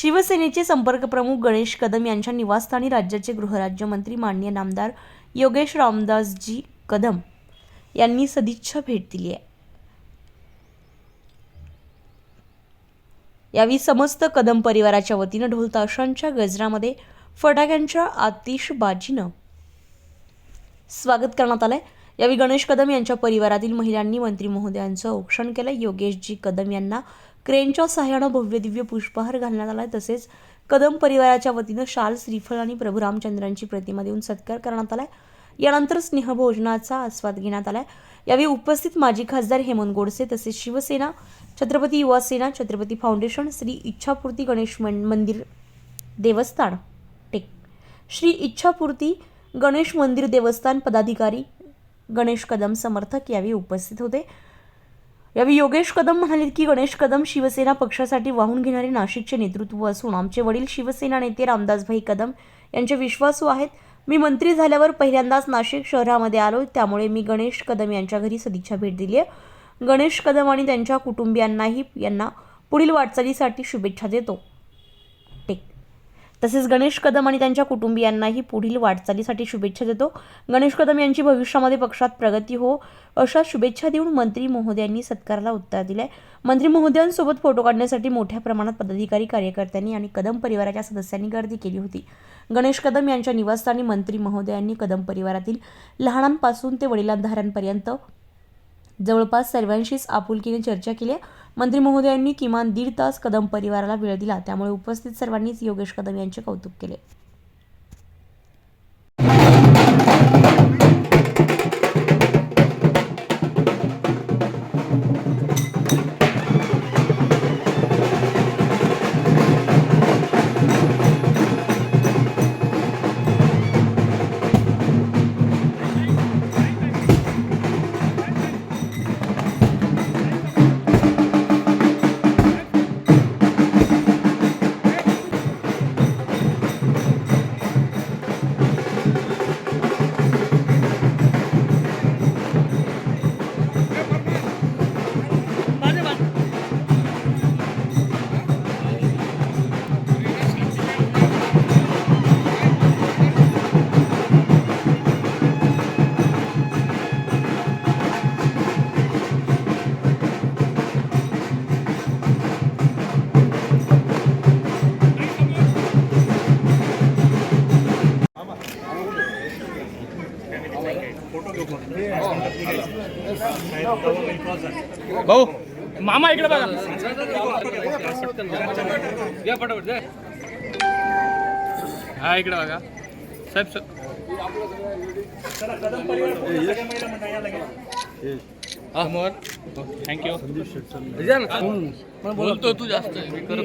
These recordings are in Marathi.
शिवसेनेचे संपर्कप्रमुख गणेश कदम यांच्या निवासस्थानी राज्याचे गृहराज्यमंत्री माननीय नामदार योगेश रामदासजी कदम यांनी सदिच्छा भेट दिली आहे. यावेळी समस्त कदम परिवाराच्या वतीनं ढोलताशांच्या गजरामध्ये फटाक्यांच्या आतिषबाजीनं स्वागत करण्यात आलंय. यावेळी गणेश कदम यांच्या परिवारातील महिलांनी मंत्री महोदयांचं औक्षण केलं. योगेशजी कदम यांना क्रेनच्या सहाय्यानं भव्यदिव्य पुष्पहार घालण्यात आला तसेच कदम परिवाराच्या वतीनं शाल श्रीफळ आणि प्रभू रामचंद्रांची प्रतिमा देऊन सत्कार करण्यात आलाय. यानंतर स्नेहभोजनाचा आस्वाद घेण्यात आलाय. यावेळी उपस्थित माजी खासदार हेमंत गोडसे तसेच शिवसेना छत्रपती युवा सेना छत्रपती फाउंडेशन श्री इच्छापूर्ती गणेश मंदिर देवस्थान टेक. श्री इच्छापूर्ती गणेश मंदिर देवस्थान पदाधिकारी गणेश कदम समर्थक यावेळी उपस्थित होते. यावेळी योगेश कदम म्हणाले की गणेश कदम शिवसेना पक्षासाठी वाहून घेणारे नाशिकचे नेतृत्व असून आमचे वडील शिवसेना नेते रामदासभाई कदम यांचे विश्वासू आहेत. मी मंत्री झाल्यावर पहिल्यांदाच नाशिक शहरामध्ये आलो त्यामुळे मी गणेश कदम यांच्या घरी सदिच्छा भेट दिली आहे. गणेश कदम आणि त्यांच्या कुटुंबियांनाही यांना पुढील वाटचालीसाठी शुभेच्छा देतो. तसेच गणेश कदम आणि त्यांच्या कुटुंबियांनाही पुढील वाटचालीसाठी शुभेच्छा देतो. गणेश कदम यांची भविष्यामध्ये पक्षात प्रगती हो अशा शुभेच्छा देऊन मंत्री महोदयांनी सत्काराला उत्तर दिले मंत्री महोदयांसोबत फोटो काढण्यासाठी मोठ्या प्रमाणात पदाधिकारी कार्यकर्त्यांनी आणि कदम परिवाराच्या सदस्यांनी गर्दी केली होती. गणेश कदम यांच्या निवासस्थानी मंत्री महोदयांनी कदम परिवारातील लहानांपासून ते वडिलांधाऱ्यांपर्यंत जवळपास सर्वांशीच आपुलकीने चर्चा केली मंत्री महोदयांनी किमान दीड तास कदम परिवाराला वेळ दिला त्यामुळे उपस्थित सर्वांनीच योगेश कदम यांचे कौतुक केले. भाऊ मामा इकडे बघा. हा इकडे बघा. साहेब समोर थँक्यू बोलतो तू जास्त. मी करत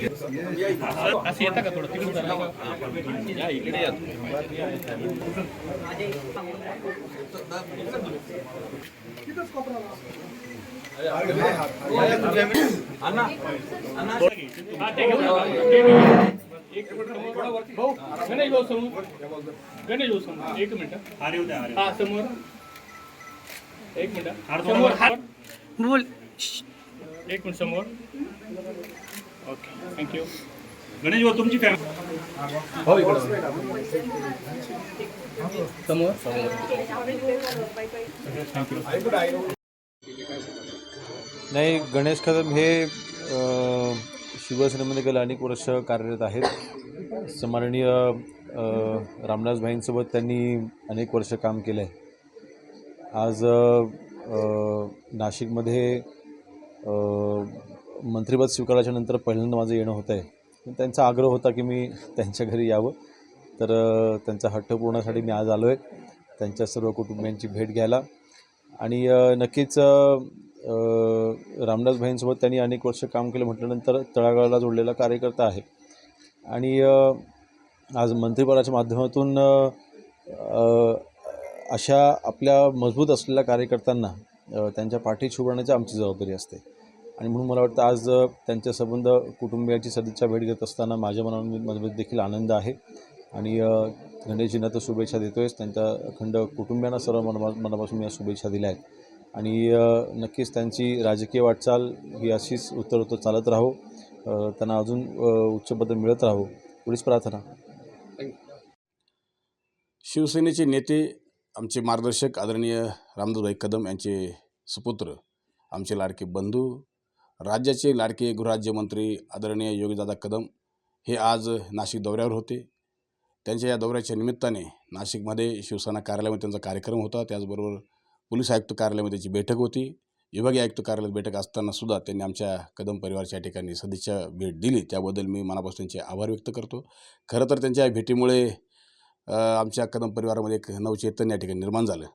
असं येतं का थोडं तिकडे जरा या इकडे या हा, ते घेऊ नका. एक मिनिट. भाऊ, गणेश भाऊ समोर गणेश भाऊ समोर एक मिनिट हा समोर एक मिनिट समोर बोल एक मिनिट समोर. ओके थँक्यू गणेश भाऊ तुमची फॅमिली समोर. नाही गणेश कदम हे शिवसेनेमध्ये गेले अनेक वर्ष कार्यरत आहेत. सन्माननीय अ, रामदासभाईंसोबत त्यांनी अनेक वर्ष काम केलं आहे आज नाशिकमध्ये मंत्रिपद स्वीकाराच्या नंतर पहिल्यांदा माझं येणं होतं आहे त्यांचा आग्रह होता की मी त्यांच्या घरी यावं. तर त्यांचा हट्ट पूर्णासाठी मी आज आलो आहे त्यांच्या सर्व कुटुंबियांची भेट घ्यायला. आणि नक्कीच रामदास भाईंसोबत त्यांनी अनेक वर्ष काम केलं म्हटल्यानंतर तळागाळाला जोडलेला कार्यकर्ता आहे. आणि आज मंत्रिपदाच्या माध्यमातून अशा आपल्या मजबूत असलेल्या कार्यकर्त्यांना त्यांच्या पाठीशी उभारण्याची आमची जबाबदारी असते. आणि म्हणून मला वाटतं आज त्यांच्या संबंध कुटुंबियाची सदिच्छा भेट घेत असताना माझ्या मनामध्ये मध्ये देखील आनंद आहे. आणि गणेशजींना तर शुभेच्छा देतो देतोयच. त्यांच्या अखंड कुटुंबियांना सर्व मना मनापासून मी या शुभेच्छा दिल्या आहेत. आणि नक्कीच त्यांची राजकीय वाटचाल ही अशीच उत्तर उत्तर चालत राहो. त्यांना अजून उच्चपद उच्च पद मिळत राहो. एवढीच प्रार्थना. शिवसेनेचे नेते आमचे मार्गदर्शक आदरणीय रामदासभाई कदम यांचे सुपुत्र आमचे लाडके बंधू राज्याचे लाडके गृहराज्यमंत्री आदरणीय योगीदादा कदम हे आज नाशिक दौऱ्यावर होते. त्यांच्या या दौऱ्याच्या निमित्ताने नाशिकमध्ये शिवसेना कार्यालयामध्ये त्यांचा कार्यक्रम होता. त्याचबरोबर पोलीस आयुक्त कार्यालयामध्ये त्याची बैठक होती. विभागीय आयुक्त कार्यालयात बैठक असतानासुद्धा त्यांनी आमच्या कदम परिवारच्या ठिकाणी सदिच्छा भेट दिली. त्याबद्दल मी मनापासून त्यांचे आभार व्यक्त करतो. खरं तर त्यांच्या या भेटीमुळे आमच्या कदम परिवारामध्ये एक नवचैतन्य या ठिकाणी निर्माण झालं.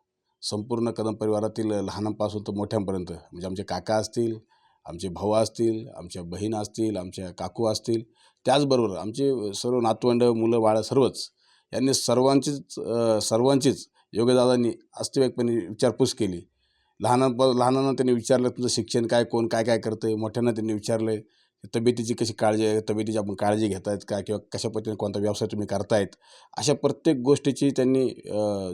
संपूर्ण कदम परिवारातील लहानांपासून तर मोठ्यांपर्यंत म्हणजे आमचे काका असतील आमचे भाऊ असतील आमच्या बहीण असतील आमच्या काकू असतील त्याचबरोबर आमचे सर्व नातवंड मुलं बाळं सर्वच यांनी सर्वांचीच सर्वांचीच योगदादांनी वास्तविकपणे विचारपूस केली. लहानांप लहानांना त्यांनी विचारलं तुमचं शिक्षण काय कोण काय काय करतं आहे मोठ्यांना त्यांनी विचारलं आहे तब्येतीची कशी काळजी तब्येतीची आपण काळजी घेतायत का किंवा कशा पद्धतीने कोणता व्यवसाय तुम्ही करतायत अशा प्रत्येक गोष्टीची त्यांनी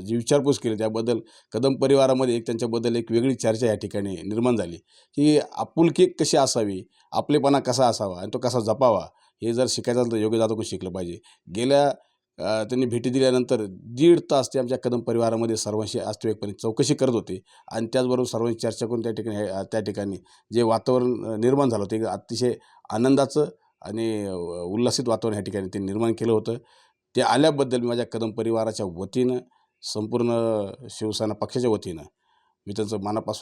जी विचारपूस केली त्याबद्दल कदम परिवारामध्ये एक त्यांच्याबद्दल एक वेगळी चर्चा या ठिकाणी निर्माण झाली. की आपुलकी कशी असावी आपलेपणा कसा असावा आणि तो कसा जपावा हे जर शिकायचं असेल तर योग्य जातो शिकलं पाहिजे. गेल्या त्यांनी भेटी दिल्यानंतर दीड तास ते आमच्या कदम परिवारामध्ये सर्वांशी वास्तविकपणे चौकशी करत होते. आणि त्याचबरोबर सर्वांशी चर्चा करून त्या ठिकाणी त्या ठिकाणी जे वातावरण निर्माण झालं होतं अतिशय आनंदाचं आणि उल्हासित वातावरण ह्या ठिकाणी ते निर्माण केलं होतं. ते आल्याबद्दल मी माझ्या कदम परिवाराच्या वतीनं संपूर्ण शिवसेना पक्षाच्या वतीनं मी त्यांचं मनापासून